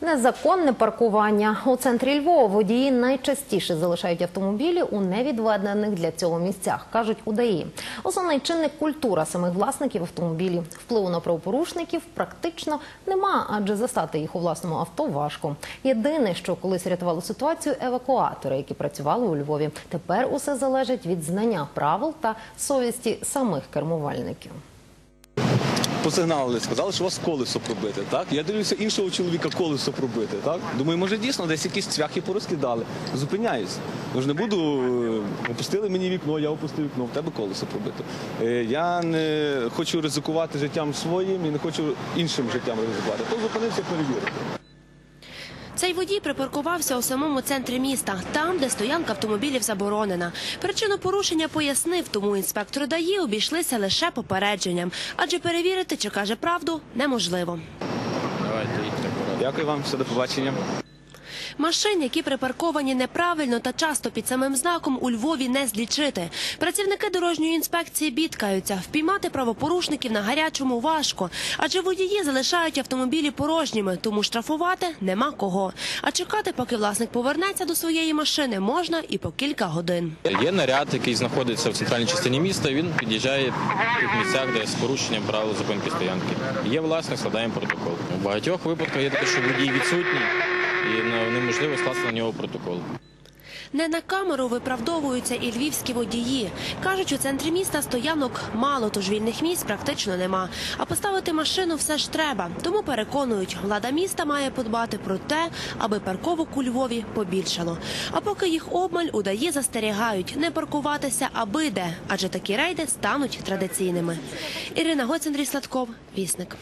Незаконне паркування у центрі Львова водії найчастіше залишають автомобілі у невідведених для цього місцях, кажуть УДАІ. Основний чинник культура самих власників автомобілів. Впливу на правопорушників практично нема, адже застати їх у власному авто важко. Єдине, що колись рятувало ситуацію, евакуатори, які працювали у Львові. Тепер усе залежить від знання правил та совісті самих кермувальників. Посигналили, сказали, що у вас колесо пробите. Так? Я дивлюся іншого чоловіка колесо пробите. Так? Думаю, може дійсно десь якісь цвяхи порозкидали. Зупиняюсь. Може не буду, е, опустили мені вікно, я опустив вікно, в тебе колесо пробито. Е, Я не хочу ризикувати життям своїм і не хочу іншим життям ризикувати. То зупинився перевірити. Цей водій припаркувався у самому центрі міста, там, де стоянка автомобілів заборонена. Причину порушення пояснив, тому інспектори ДАІ обійшлися лише попередженням, адже перевірити, чи каже правду, неможливо. Давайте. Дякую вам, все до побачення. Машин, які припарковані неправильно та часто під самим знаком, у Львові не злічити. Працівники дорожньої інспекції бідкаються. Впіймати правопорушників на гарячому важко, адже водії залишають автомобілі порожніми, тому штрафувати нема кого. А чекати, поки власник повернеться до своєї машини, можна і по кілька годин. Є наряд, який знаходиться в центральній частині міста. Він під'їжджає в місцях, де з порушенням правил зупинки стоянки. Є власник, складаємо протокол. У багатьох випадках є таке, що водій відсутній і ну, неможливо скласти на нього протокол. Не на камеру виправдовуються і львівські водії. Кажуть, у центрі міста стоянок мало, тож вільних місць практично нема. А поставити машину все ж треба. Тому переконують, влада міста має подбати про те, аби парковок у Львові побільшало. А поки їх обмаль удає застерігають не паркуватися аби де, адже такі рейди стануть традиційними. Ірина Гоць, Андрій Сладков, Вісник.